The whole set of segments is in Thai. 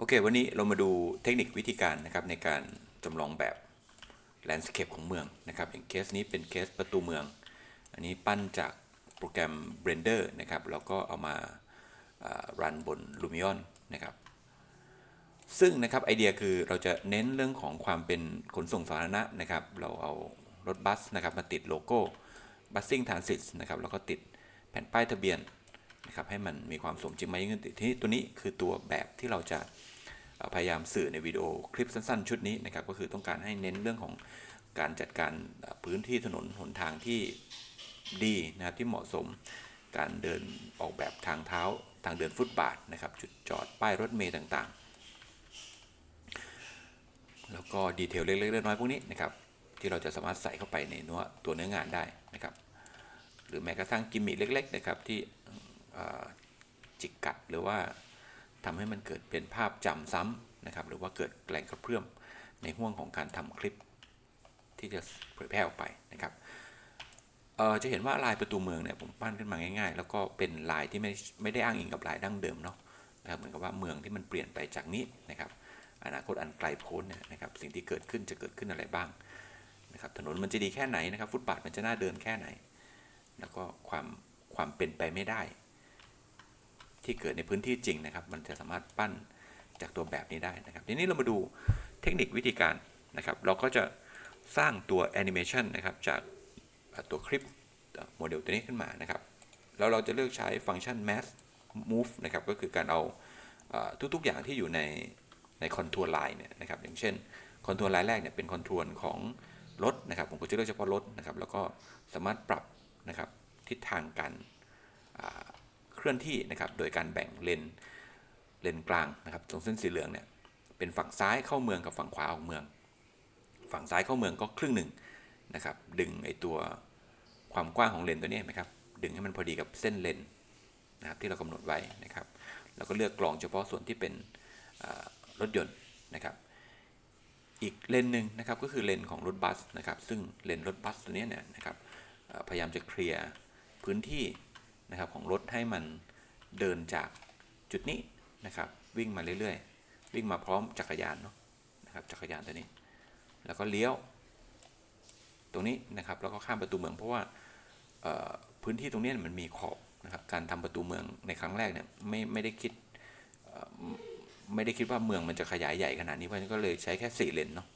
โอเค วันนี้เรามาดูเทคนิควิธีการนะครับในการจำลองแบบแลนด์สเคปของเมืองนะครับ อย่างเคสนี้เป็นเคสประตูเมือง อันนี้ปั้นจากโปรแกรม Blender นะครับแล้วก็เอามารันบน Lumion นะครับ ซึ่งนะครับไอเดียคือเราจะเน้นเรื่องของความเป็นขนส่งสาธารณะนะครับ เราเอารถบัสนะครับมาติดโลโก้ Busing Transit นะครับแล้วก็ติดแผ่นป้ายทะเบียนนะครับให้มันมีความสมจริงมากยิ่งขึ้นทีนี้ตัวนี้คือตัวแบบที่เราจะ พยายามสื่อในวิดีโอคลิปสั้นๆ ชุดนี้นะครับก็คือต้องการให้เน้นเรื่องของการจัดการพื้นที่ถนนหนทางที่ดีนะครับที่เหมาะสมการเดินออกแบบทางเท้าทางเดินฟุตบาทนะครับจุดจอดป้ายรถเมล์ต่างๆ แล้วก็ดีเทลเล็กๆน้อยๆพวกนี้นะครับที่เราจะสามารถใส่เข้าไปในนัวตัวเนื้องานได้นะครับ หรือแม้กระทั่งกิมมิคเล็กๆนะครับที่จิกกัดหรือว่า ทำให้มันเกิดเป็นภาพจำซ้ำนะครับ หรือว่าเกิดแรงกระเพื่อมในห่วงของการทำคลิป ที่จะเผยแพร่ออกไปนะครับจะเห็นว่าลายประตูเมืองเนี่ยผมปั้นขึ้นมาง่ายๆ แล้วก็เป็นลายที่ไม่ไม่ได้อ้างอิงกับลายดั้งเดิมเนาะนะครับเหมือนกับว่าเมืองที่มันเปลี่ยนไปจากนี้นะครับอนาคตอันไกลโพ้นเนี่ยนะครับสิ่งที่เกิดขึ้นจะเกิดขึ้นอะไรบ้างนะครับถนนมันจะดีแค่ไหนนะครับ ฟุตบาทมันจะน่าเดินแค่ไหน แล้วก็ความความเป็นไปไม่ได้ ที่เกิดในพื้นที่จริงนะครับ มันจะสามารถปั้นจากตัวแบบนี้ได้นะครับ ทีนี้เรามาดูเทคนิควิธีการนะครับ เราก็จะสร้างตัวแอนิเมชันนะครับจากตัวคลิปโมเดลตัวนี้ขึ้นมานะครับ แล้วเราจะเลือกใช้ฟังก์ชัน mass move นะครับ ก็คือการเอาทุกๆอย่างที่อยู่ในในคอนทัวร์ไลน์เนี่ยนะครับ อย่างเช่นคอนทัวร์ไลน์แรกเนี่ยเป็นคอนทัวร์ของรถนะครับ ผมก็จะเลือกเฉพาะรถนะครับ แล้วก็สามารถปรับนะครับทิศทางการ เคลื่อนที่นะครับโดยการแบ่งเลนเลนกลางนะครับตรงเส้นสีเหลืองเนี่ยเป็นฝั่งซ้ายเข้าเมืองกับฝั่งขวาออกเมือง ฝั่งซ้ายเข้าเมืองก็ครึ่งหนึ่งนะครับดึงไอตัวความกว้างของเลนตัวนี้ไหมครับดึงให้มันพอดีกับเส้นเลนนะครับที่เรากำหนดไว้นะครับแล้วก็เลือกกรองเฉพาะส่วนที่เป็นรถยนต์นะครับอีกเลนหนึ่งนะครับก็คือเลนของรถบัสนะครับซึ่งเลนรถบัสตัวนี้เนี่ยนะครับพยายามจะเคลียร์พื้นที่ นะครับของรถให้มันเดินจากจุดนี้นะครับ วิ่งมาเรื่อยๆ วิ่งมาพร้อมจักรยานเนาะนะครับจักรยานตัวนี้ แล้วก็เลี้ยว ตรงนี้นะครับแล้วก็ข้ามประตูเมืองเพราะว่าพื้นที่ตรงนี้มันมีขอบนะครับการทำประตูเมืองในครั้งแรกเนี่ยไม่ไม่ได้คิดไม่ได้คิดว่าเมืองมันจะขยายใหญ่ขนาดนี้เพราะฉะนั้นก็เลยใช้แค่สี่เลนเนาะ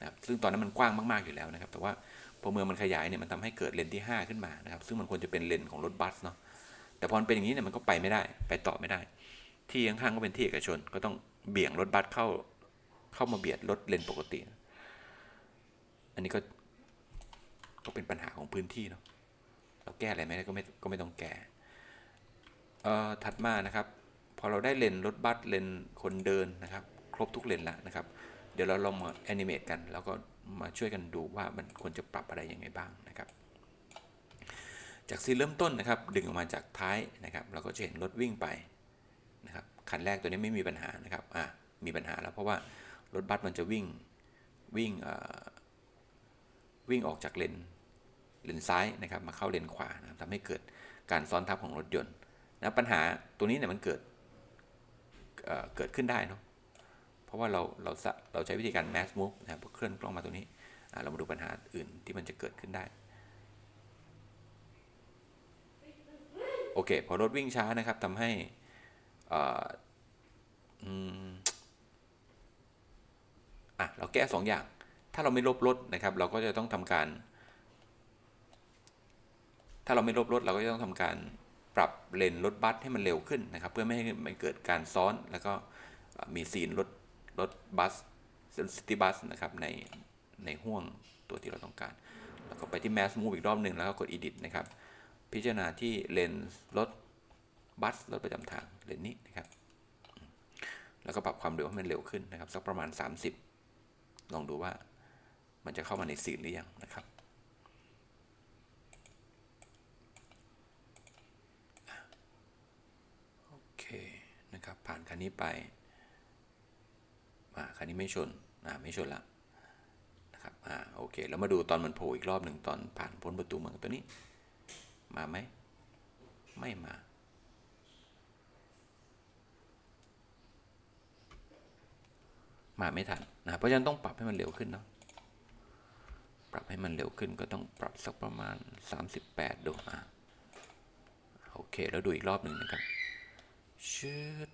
นะครับซึ่งตอนนั้นมันกว้างมากๆอยู่แล้วนะครับ แต่ว่าพอเมืองมันขยายเนี่ยมันทำให้เกิดเลนที่ 5 ขึ้นมานะครับ ซึ่งมันควรจะเป็นเลนของรถบัสเนาะ แต่พอเป็นอย่างนี้เนี่ยมันก็ไปไม่ได้ ไปต่อไม่ได้ ที่ข้างๆก็เป็นที่เอกชน ก็ต้องเบี่ยงรถบัสเข้าเข้ามาเบียดรถเลนปกติ อันนี้ก็ก็เป็นปัญหาของพื้นที่เนาะเราแก้อะไรไม่ได้ก็ไม่ก็ไม่ต้องแก้เอ่อถัดมานะครับ พอเราได้เลนรถบัสเลนคนเดินนะครับ ครบทุกเลนแล้วนะครับ เดี๋ยวเราลองมาแอนิเมตกัน แล้วก็มาช่วยกันดูว่ามันควรจะปรับอะไรยังไงบ้างนะครับ จากซีนเริ่มต้นนะครับ ดึงออกมาจากท้ายนะครับเราก็จะเห็นรถวิ่งไปนะครับคันแรกตัวนี้ไม่มีปัญหานะครับอะมีปัญหาแล้วเพราะว่ารถบัสมันจะวิ่งวิ่งวิ่งออกจากเลนเลนซ้ายนะครับมาเข้าเลนขวานะทำให้เกิดการซ้อนทับของรถยนต์นะปัญหาตัวนี้เนี่ยมันเกิดเเกิดขึ้นได้เนาะเพราะว่าเราเราเราใช้วิธีการ mass move นะครับเคลื่อนกล้องมาตรงนี้เรามาดูปัญหาอื่นที่มันจะเกิดขึ้นได้ โอเค พอรถวิ่งช้านะครับทำให้อะเราแก้2ออย่าง ถ้าเราไม่ลบรถนะครับ เราก็จะต้องทำการ ถ้าเราไม่ลบรถเราก็จะต้องทำการปรับเลนรถบัสให้มันเร็วขึ้นนะครับ เพื่อไม่ให้มันเกิดการซ้อนแล้วก็มีซีนรถรถบัสซิตี้บัสนะครับในในห่วงตัวที่เราต้องการ แล้วก็ไปที่ Mass Move อีกรอบหนึ่งแล้วก็กด Edit นะครับ พิจารณาที่เลนส์รถบัสรถประจำทางเลนนี้นะครับ แล้วก็ปรับความเร็วให้มันเร็วขึ้นนะครับสักประมาณ 30 ลองดูว่ามันจะเข้ามาในซีนหรือยังนะครับ โอเคนะครับผ่านคันนี้ไปอ่าคันนี้ไม่ชนอ่าไม่ชนละนะครับอ่าโอเคแล้วมาดูตอนมันโผล่อีกรอบหนึ่งตอนผ่านพ้นประตูเมืองตัวนี้ มาไหม ไม่มา มาไม่ทันนะเพราะฉะนั้นต้องปรับให้มันเร็วขึ้นเนาะปรับให้มันเร็วขึ้นก็ต้องปรับสักประมาณ 38 ดูอะโอเค แล้วดูอีกรอบหนึ่งนะครับชืด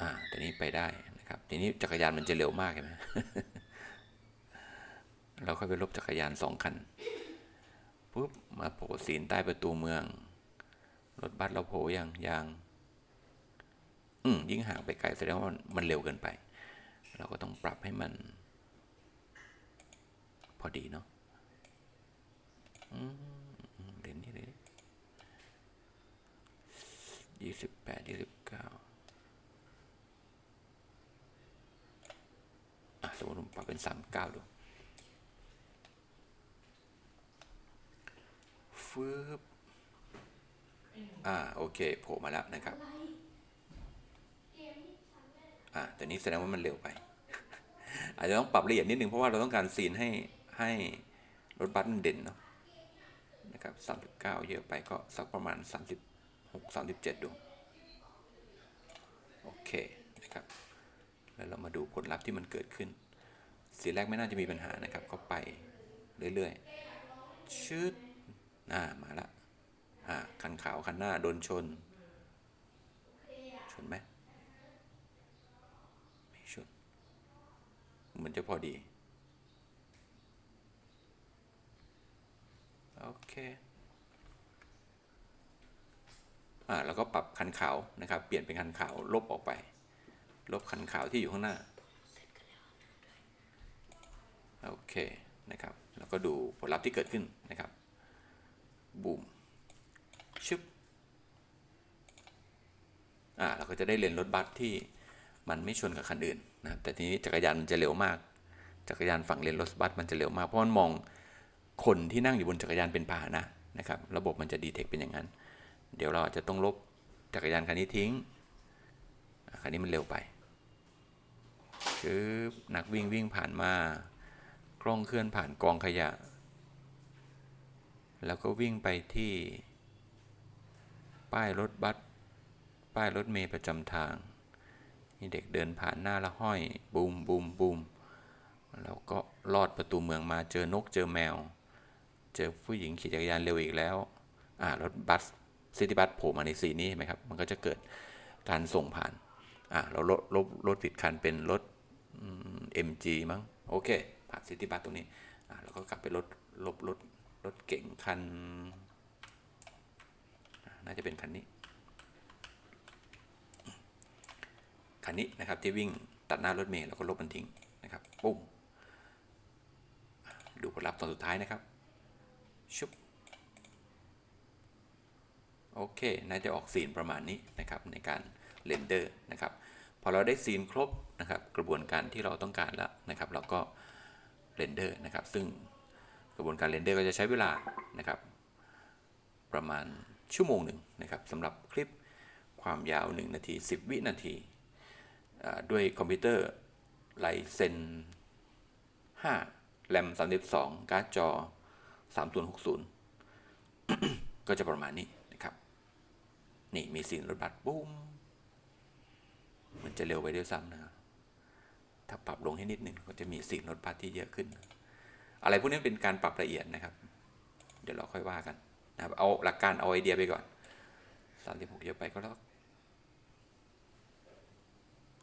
อ่าแต่นี้ไปได้นะครับ ทีนี้จักรยานมันจะเร็วมากเห็นไหม เราค่อยไปลบจักรยานสองคันปุ๊บมาโผล่สีนใต้ประตูเมือง รถบัสเราโผล่ยังยังอืมยิ่งห่างไปไกลแสดงว่ามันเร็วเกินไป เราก็ต้องปรับให้มัน พอดีเนาะอืมอืมเด่นที่เลยยี่สิบแปดยี่สิบเก้าอะสมมติผมปรับเป็นสามเก้าดู ฟืบอ่าโอเคโผล่มาแล้วนะครับอ่าแต่นี้แสดงว่ามันเร็วไป อาจจะต้องปรับละเอียดนิดนึงเพราะว่าเราต้องการซีนให้ให้รถบัสมันเด่นเนาะนะครับสามสิบเก้าเยอะไปก็สักประมาณสามสิบหกสามสิบเจ็ดดูโอเคนะครับแล้วเรามาดูผลลัพธ์ที่มันเกิดขึ้น สีแรกไม่น่าจะมีปัญหานะครับ ก็ไปเรื่อยๆชืด อ่ามาละอ่าคันขาวคันหน้าโดนชน ชนไหมไม่ชนเหมือนจะพอดี โอเคอ่าแล้วก็ปรับคันขาวนะครับ เปลี่ยนเป็นคันขาวลบออกไป ลบคันขาวที่อยู่ข้างหน้าโอเคนะครับ แล้วก็ดูผลลัพธ์ที่เกิดขึ้นนะครับ บูมชึบอ่าเราก็จะได้เลนรถบัสที่มันไม่ชนกับคันอื่นนะครับแต่ทีนี้จักรยานมันจะเร็วมาก จักรยานฝั่งเลนรถบัสมันจะเร็วมากเพราะมันมองคนที่นั่งอยู่บนจักรยานเป็นพาหนะนะครับ ระบบมันจะดีเทคเป็นอย่างนั้น เดี๋ยวเราอาจจะต้องลบจักรยานคันนี้ทิ้งคันนี้มันเร็วไปชึบนักวิ่งวิ่งผ่านมากล้องเคลื่อนผ่านกองขยะ แล้วก็วิ่งไปที่ ป้ายรถบัส ป้ายรถเมย์ประจำทาง นี่เด็กเดินผ่านหน้าละห้อยบูมบูมบูมแล้วก็ลอดประตูเมืองมาเจอนกเจอแมว เจอผู้หญิงขี่จักรยานเร็วอีกแล้ว อ่ารถบัสซิตี้บัสโผล่มาในสีนี้เห็นไหมครับ มันก็จะเกิดการส่งผ่าน อ่าเราลดลบรถผิดคันเป็นรถเอ็มจีมั้ง โอเค ผ่านซิตี้บัสตรงนี้ อ่าเราก็กลับไปรถลบรถ รถเก่งคัน น่าจะเป็นคันนี้ คันนี้นะครับที่วิ่งตัดหน้ารถเมล์แล้วก็ลบมันทิ้งนะครับปุ้มดูผลลัพธ์ตอนสุดท้ายนะครับ ชุบ โอเค น่าจะออกซีนประมาณนี้นะครับในการเรนเดอร์นะครับ พอเราได้ซีนครบนะครับ กระบวนการที่เราต้องการแล้วนะครับ เราก็เรนเดอร์นะครับ ซึ่ง กระบวนการเรนเดอร์ก็จะใช้เวลานะครับ ประมาณชั่วโมงหนึ่งนะครับสำหรับคลิปความยาว 1 นาที 10 วินาที ด้วยคอมพิวเตอร์ไลเซน5แรม32 การ์ดจอ 3060 ก็จะประมาณนี้นะครับ นี่มีสีนรถบัสปุ้มมันจะเร็วไปด้วยซ้ำนะครับถ้าปรับลงให้นิดหนึ่งก็จะมีสีนรถบัสที่เยอะขึ้น อะไรพวกนี้เป็นการปรับละเอียดนะครับ เดี๋ยวเราค่อยว่ากันนะครับเอาหลักการเอาไอเดียไปก่อน36เยอะไปก็แล้ว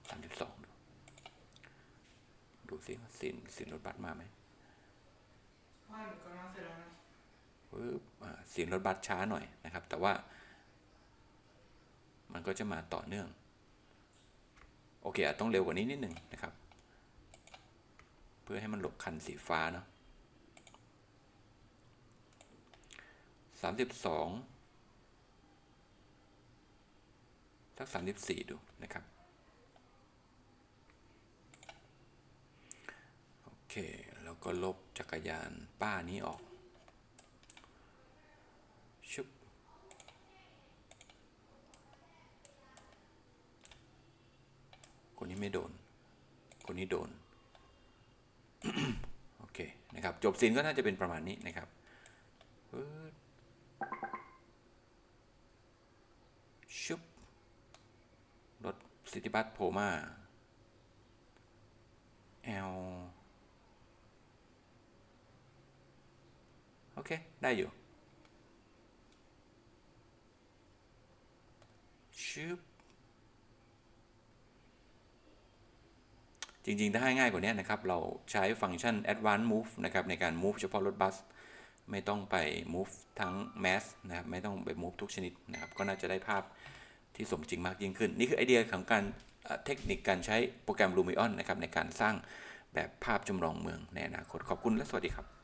สามสิบสองดูดูสิว่าสินสินรถบัสมาไหมไม่เหมือนกันนะเสร็จแล้วนะปึ๊บอ่าสินรถบัสช้าหน่อยนะครับ แต่ว่า มันก็จะมาต่อเนื่อง โอเคอาจต้องเร็วกว่านี้นิดหนึ่งนะครับ เพื่อให้มันหลบคันสีฟ้าเนาะ สามสิบสองสักสามสิบสี่ดูนะครับ โอเคแล้วก็ลบจักรยานป้านี้ออก ชุบคนนี้ไม่โดน คนนี้โดน โอเคนะครับ จบซีนก็น่าจะเป็นประมาณนี้นะครับ ชุบรถซิตี้บัสโผล่มา L โอเค ได้อยู่ชืบจริง ๆ ถ้าให้ง่ายกว่านี้นะครับ เราใช้ฟังก์ชัน advanced move นะครับ ในการ move เฉพาะรถบัส ไม่ต้องไป move ทั้ง mass นะครับ ไม่ต้องไป move ทุกชนิดนะครับ ก็น่าจะได้ภาพ ที่สมจริงมากยิ่งขึ้น นี่คือไอเดียของการเทคนิคการใช้โปรแกรม Lumion นะครับในการสร้างแบบภาพจำลองเมืองในอนาคตขอบคุณและสวัสดีครับ